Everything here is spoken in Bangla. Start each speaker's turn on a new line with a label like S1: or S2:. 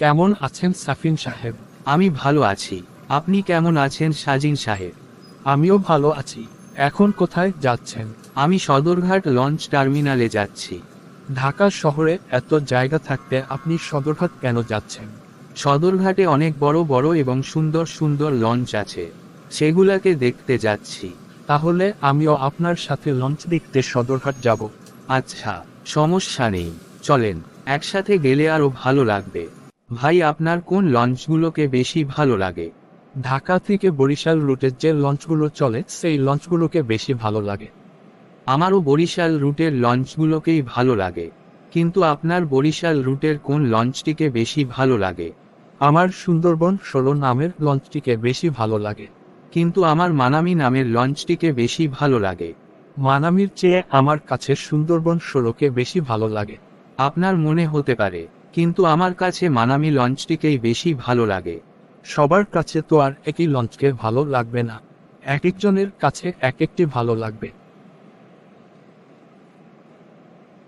S1: কেমন আছেন সাফিন সাহেব?
S2: আমি ভালো আছি। আপনি কেমন আছেন সাজিন সাহেব?
S1: আমিও ভালো আছি। এখন কোথায় যাচ্ছেন?
S2: আমি সদরঘাট লঞ্চ টার্মিনালে যাচ্ছি।
S1: ঢাকা শহরে এত জায়গা থাকতে আপনি সদরঘাট কেন যাচ্ছেন?
S2: সদরঘাটে অনেক বড় বড় এবং সুন্দর সুন্দর লঞ্চ আছে। সেগুলাকে দেখতে যাচ্ছি।
S1: তাহলে আমিও আপনার সাথে লঞ্চ দেখতে সদরঘাট যাব।
S2: আচ্ছা সমস্যা নেই। চলেন একসাথে গেলে আরও ভালো লাগবে। ভাই, আপনার কোন লঞ্চগুলোকে বেশি ভালো লাগে?
S1: ঢাকা থেকে বরিশাল রুটের যে লঞ্চগুলো চলে, সেই লঞ্চগুলোকে বেশি ভালো লাগে।
S2: আমারও বরিশাল রুটের লঞ্চগুলোকেই ভালো লাগে। কিন্তু আপনার বরিশাল রুটের কোন লঞ্চটিকে বেশি ভালো লাগে?
S1: আমার সুন্দরবন ষোলো নামের লঞ্চটিকে বেশি ভালো লাগে।
S2: কিন্তু আমার মানামি নামের লঞ্চটিকে বেশি ভালো লাগে।
S1: মানামির চেয়ে আমার কাছে সুন্দরবন ষোলোকে বেশি ভালো লাগে।
S2: আপনার মনে হতে পারে কিন্তু আমার কাছে মানামি লঞ্চটিকেই বেশি ভালো লাগে।
S1: সবার কাছে তো আর একই লঞ্চকে ভালো লাগবে না। এক একজনের কাছে এক একটি ভালো লাগবে।